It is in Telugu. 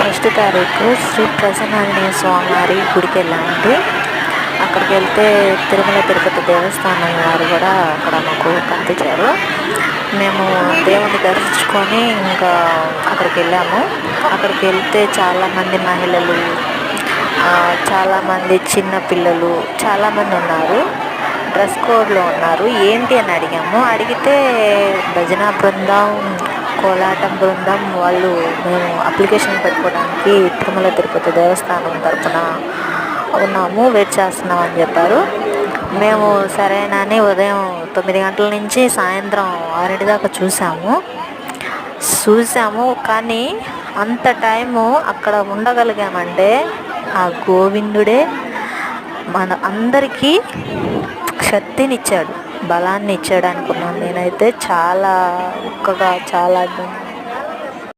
నెక్స్ట్ తారీఖు శ్రీ ప్రసన్నాంజనేయ స్వామివారి గుడికి వెళ్ళామండి. అక్కడికి వెళ్తే తిరుమల తిరుపతి దేవస్థానం వారు కూడా అక్కడ మాకు కనిపించారు. మేము దేవుని దర్శించుకొని ఇంకా అక్కడికి వెళ్ళాము. అక్కడికి వెళ్తే చాలామంది మహిళలు చాలామంది చిన్న పిల్లలు చాలామంది ఉన్నారు. డ్రెస్ కోడ్లో ఉన్నారు. ఏంటి అని అడిగాము. అడిగితే భజన బృందం కోలాటం బృందం వాళ్ళు మేము అప్లికేషన్ పెట్టుకోవడానికి తిరుమల తిరుపతి దేవస్థానం తరపున ఉన్నాము వెయిట్ చేస్తున్నాం అని చెప్పారు. మేము సరేనని ఉదయం తొమ్మిది గంటల నుంచి సాయంత్రం ఆరింటి దాకా చూసాము. చూసాము కానీ అంత టైము అక్కడ ఉండగలిగామంటే ఆ గోవిందుడే మన అందరికీ శక్తినిచ్చాడు. బలాన్ని ఇచ్చాడు అనుకున్నాను నేనైతే చాలా ఒక్కగా చాలా